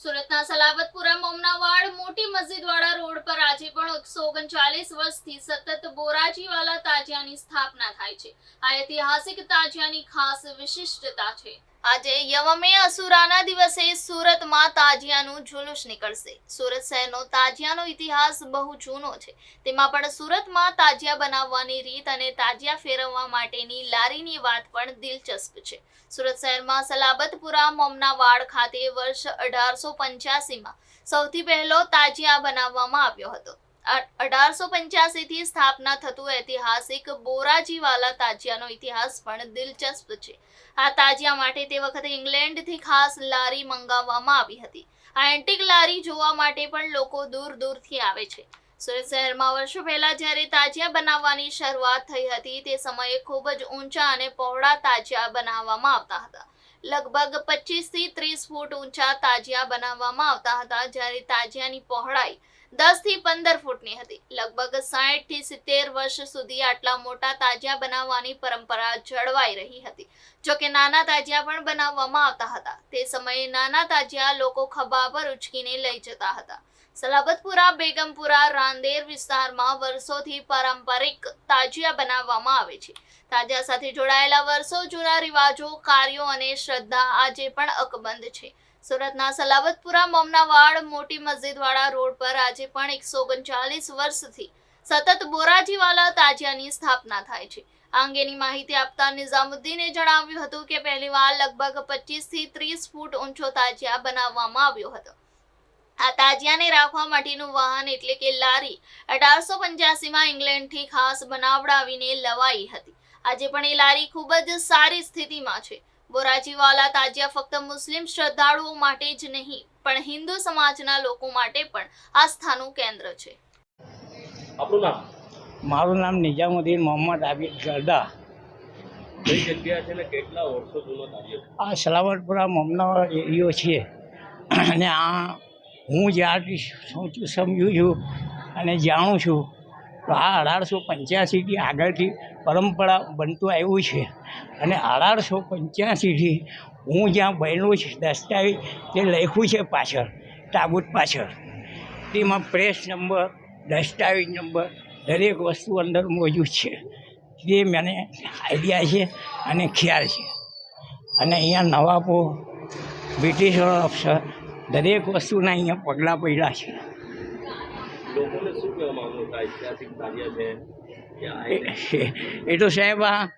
સુરતના સલાબતપુરા મોમનાવાડ મોટી મસ્જિદવાળા રોડ પર આજે પણ એકસો ઓગણચાલીસ વર્ષથી સતત બોરાજીવાલા તાજિયાની સ્થાપના થાય છે. આ ઐતિહાસિક તાજિયાની ખાસ વિશિષ્ટતા છે. આજે યવમે અસુરાના દિવસે સુરતમાં તાજિયાનું જુલુસ નીકળશે. સુરત શહેરનો તાજિયાનો ઇતિહાસ બહુ જૂનો છે. તેમાં પણ સુરતમાં તાજિયા બનાવવાની રીત અને તાજિયા ફેરવવા માટેની લારીની વાત પણ દિલચસ્પ છે. સુરત શહેરમાં સલાબતપુરા મોમનાવાડ ખાતે વર્ષ અઢારસો પંચ્યાસીમાં સૌથી પહેલો તાજિયા બનાવવામાં આવ્યો હતો. અઢારસો પંચ્યાસી થી સ્થાપના થતું ઐતિહાસિક બોરાજીવાલા તાજિયાનો ઇતિહાસ પણ દિલચસ્પ છે. આ તાજિયા માટે તે વખતે ઇંગ્લેન્ડથી ખાસ લારી મંગાવવામાં આવી હતી. આ એન્ટિક લારી જોવા માટે પણ લોકો દૂર દૂરથી આવે છે. સુરત શહેરમાં વર્ષો પહેલા જ્યારે તાજિયા બનાવવાની શરૂઆત થઈ હતી, તે સમયે ખૂબ જ ઊંચા અને પહોળા તાજિયા બનાવવામાં આવતા હતા. લગભગ પચીસથી ત્રીસ ફૂટ ઊંચા તાજિયા બનાવવામાં આવતા હતા, જ્યારે તાજિયાની પહોળાઈ દસથી પંદર ફૂટની હતી. લગભગ સાઠથી સિત્તેર વર્ષ સુધી આટલા મોટા તાજિયા બનાવવાની પરંપરા જળવાઈ રહી હતી. જોકે નાના તાજિયા પણ બનાવવામાં આવતા હતા. તે સમયે નાના તાજિયા લોકો ખભા પર ઉચકીને લઈ જતા હતા. સલાબતપુરા, બેગમપુરા, રાંદેર વિસ્તારમાં વર્ષોથી પારંપરિક તાજિયા બનાવવામાં આવે છે. તાજિયા સાથે જોડાયેલા વર્ષો, જૂના રિવાજો, કાર્યો અને શ્રદ્ધા આજે પણ અકબંધ છે. સુરતના સલાવતપુરા મમનાવાડ મોટી મસ્જિદવાળા રોડ પર આજે પણ એકસો વર્ષથી સતત બોરાજીવાલા તાજિયાની સ્થાપના થાય છે. આ અંગેની માહિતી આપતા નિઝામુદ્દીને જણાવ્યું હતું કે પહેલીવાર લગભગ પચીસથી ત્રીસ ફૂટ ઊંચો તાજિયા બનાવવામાં આવ્યો હતો. આ તાજિયાને રાખવા માટેનું વાહન એટલે કે લારી અઢારસો પંચ્યાસીમાં ઇંગ્લેન્ડથી ખાસ બનાવડાવીને લવાઈ હતી. આજે પણ એ લારી ખૂબ જ સારી સ્થિતિમાં છે. બોરાજીવાલા તાજિયા ફક્ત મુસ્લિમ શ્રદ્ધાળુઓ માટે જ નહીં પણ હિન્દુ સમાજના લોકો માટે પણ આસ્થાનું કેન્દ્ર છે. આપણું નામ? મારું નામ નિઝામુદ્દીન મોહમ્મદ આબિદ ગરદા કઈ જગ્યા છે ને કેટલા વર્ષો જૂનો તાજિયો આ સલાવતપુરા મોમનો એરિયો છે. અને આ હું જ્યારથી સમજું છું અને જાણું છું તો આ અઢારસો પંચ્યાસીથી આગળથી પરંપરા બનતું આવ્યું છે. અને અઢારસો પંચ્યાસીથી હું જ્યાં બન્યું છે, દસ્તાવેજ તે લખ્યું છે પાછળ, તાબૂત પાછળ, તેમાં પ્રેસ નંબર દસ્તાવેજ નંબર દરેક વસ્તુ અંદર મોજૂદ છે. તે મને આઈડિયા છે અને ખ્યાલ છે. અને અહીંયા નવાબો બ્રિટિશો અફસર દરેક વસ્તુના અહીંયા પગલાં પડ્યા છે. એ તો સાહેબ આ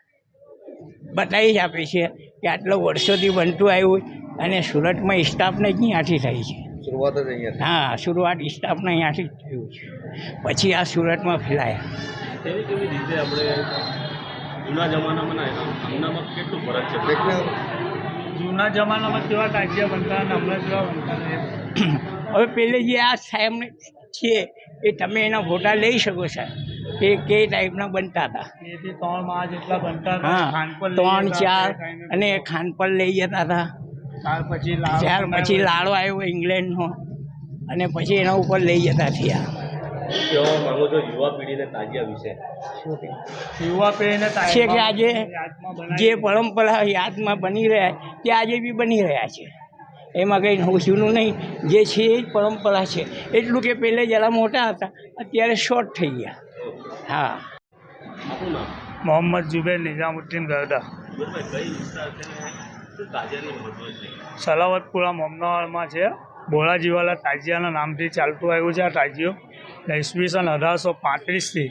બતાવી જ આપે છે કે આટલા વર્ષોથી બનતું આવ્યું અને સુરતમાં સ્ટાફને જ અહીંયાથી થઈ છે? શરૂઆત જ અહીંયા હા શરૂઆત સ્ટાફને અહીંયાથી જ થયું છે. પછી આ સુરતમાં ફેલાયા. કેવી કેવી રીતે આપણે જૂના જમાનામાં હમણાંમાં કેટલું ફરક છે? જૂના જમાનામાં કેવા તાજિયા બનતા અને હમણાં કેવા બનતા હવે પેલે જે આ સાહેબ છે એ તમે એના ફોટા લઈ શકો સાહેબ. કે કે ટાઈપના બનતા હતા. ત્રણ બનતા હા ચાર હતા, અને ખાન પર લઈ જતા હતા. ત્યાર પછી ત્યાર પછી લાડો આવ્યો ઇંગ્લેન્ડનો અને પછી એના ઉપર લઈ જતા થયા. છો યુવા પેઢીને તાજિયા વિશે? યુવા પેઢીને છે કે આજે જે પરંપરા યાદમાં બની રહ્યા તે આજે બી બની રહ્યા છે. એમાં કંઈ નવું જૂનું નહીં જે છે એ જ પરંપરા છે. એટલું કે પહેલે જરા મોટા હતા અત્યારે શોર્ટ થઈ ગયા. હા. મોહમ્મદ જુબેર નિઝામુદ્દીન છે સલાવતપુરા મોમનાવાડમાં છે. બોલાજીવાલા તાજિયાના નામથી ચાલતું આવ્યું છે આ તાજિયો. ઈસવીસન અઢારસો પાંત્રીસથી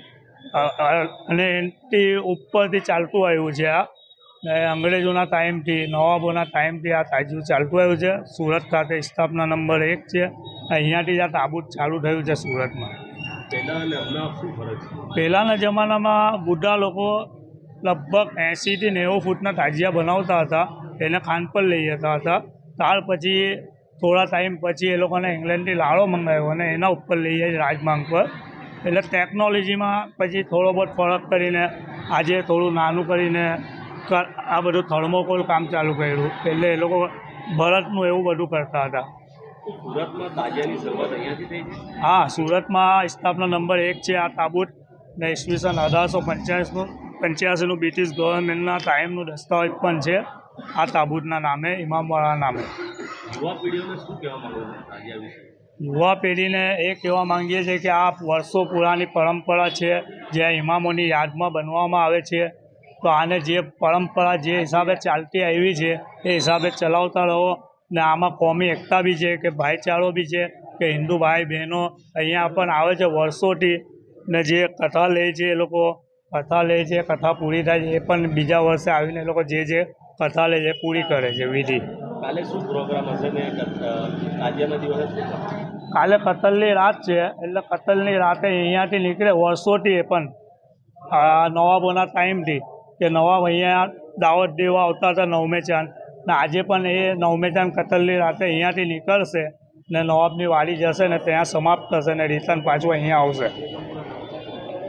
અને એનાથી ઉપરથી ચાલતું આવ્યું છે આ. ને અંગ્રેજોના ટાઈમથી નવાબોના ટાઈમથી આ તાજિયું ચાલતું આવ્યું છે. સુરત ખાતે સ્થાપના નંબર એક છે. અહીંયાથી જ આ તાબૂત ચાલુ થયું છે સુરતમાં. પહેલાંના જમાનામાં બુઢા લોકો લગભગ એંસીથી નેવું ફૂટના તાજિયા બનાવતા હતા, એને ખાન પર લઈ જતા હતા. ત્યાર પછી થોડા ટાઈમ પછી એ લોકોને ઇંગ્લેન્ડથી લાડો મંગાવ્યો અને એના ઉપર લઈ જાય રાજમાંગ પર. એટલે ટેકનોલોજીમાં પછી થોડો બહુ ફરક કરીને, આજે થોડું નાનું કરીને આ બધું થર્મોકોલ કામ ચાલુ કર્યું. એટલે એ લોકો ભરતનું એવું બધું કરતા હતા. હા સુરતમાં સ્થાપના નંબર એક છે આ તાબૂત ને ઈસવીસન અઢારસો પંચ્યાસીનું પંચ્યાસીનું બ્રિટિશ ગવર્મેન્ટના ટાઈમનું દસ્તાવેજ પણ છે આ તાબૂતના નામે ઇમામવાળા નામે. યુવા પેઢીને એ કહેવા માંગીએ છીએ કે આ વર્ષો પુરાની પરંપરા છે જે ઇમામોની યાદમાં બનવામાં આવે છે તો આને જે પરંપરા જે હિસાબે ચાલતી આવી છે એ હિસાબે ચલાવતા રહો ને આમાં કોમી એકતા બી છે કે ભાઈચારો બી છે કે હિન્દુ ભાઈ બહેનો અહીંયા પણ આવે છે વર્ષોથી ને જે કથા લે છે એ લોકો કથા લે છે કથા પૂરી થાય છે એ પણ બીજા વર્ષે આવીને એ લોકો જે જે કથા લે છે પૂરી કરે છે વિધિ. કાલે શું પ્રોગ્રામ હશે ને આજના દિવસે કાલે કતલની રાત છે એટલે કતલની રાતે અહીંયાથી નીકળે વર્ષોથી એ પણ. નવાબોના ટાઈમથી કે નવાબ અહીંયા દાવત દેવા આવતા હતા નવમે ચાંદ. ને આજે પણ એ નવમે ચાંદ કતલની રાતે અહીંયાથી નીકળશે ને નવાબની વાડી જશે ને ત્યાં સમાપ્ત થશે ને રિટર્ન પાછું અહીંયા આવશે.